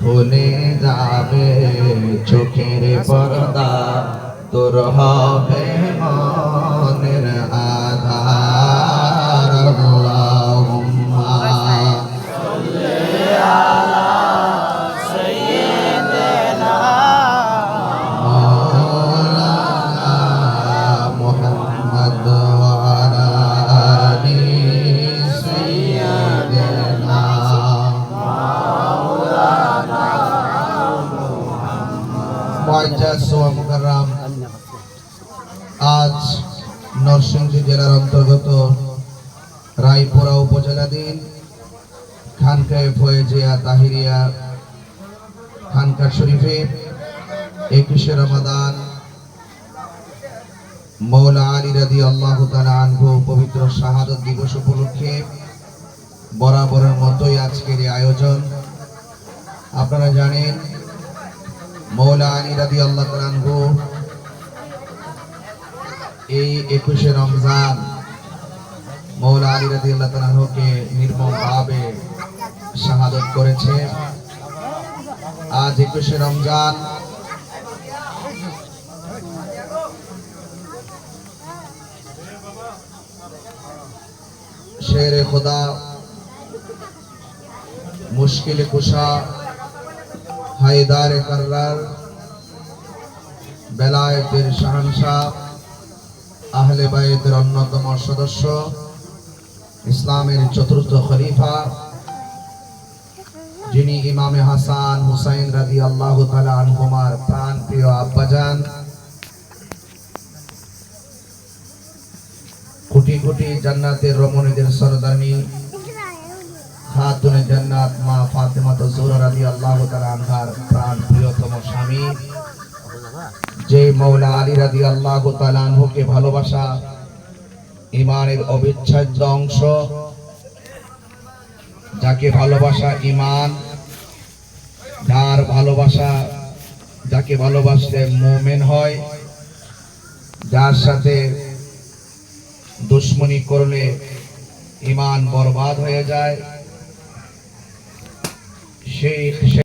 ভুলে যাবে চোখের পর্দা। তোর হবে মনের আজ নরসিংদী জেলার অন্তর্গত রায়পুরা উপজেলাধীন খানকায় ফয়েজিয়া তাহিরিয়া খানকা শরীফে একুশে রমাদান মৌলা আলী রাদি আল্লাহ আনহু পবিত্র শাহাদত দিবস উপলক্ষে বরাবরের মতোই আজকের আয়োজন। আপনারা জানেন মৌলা আলী রাদি আল্লাহ আনহু, এই একুশে রমজান মৌলা আলী রাদি আজ একুশে রমজান, শের খুদা, মুশকিল কুশা হায়দার কর্রার বেলায়েতের শাহানশাহ, আহলে বাইতের অন্যতম সদস্য, ইসলামের চতুর্থ খলিফা, যিনি ইমামে হাসান হুসাইন রাদি আল্লাহ তালা আনহুমার প্রাণ প্রিয় আব্বাজান। কোটি কোটি জান্নাতের রমণীদের সরদারনি স্বামী যে মৌলা আলী রাদিয়াল্লাহু তাআলা আনহুকে ভালোবাসা ইমানের অবিচ্ছেদ্য অংশ, যাকে ভালোবাসা ইমান যার ভালোবাসা, যাকে ভালোবাসলে মোমেন হয়, যার সাথে দুশ্মনী করলে ইমান বরবাদ হয়ে যায়, সেই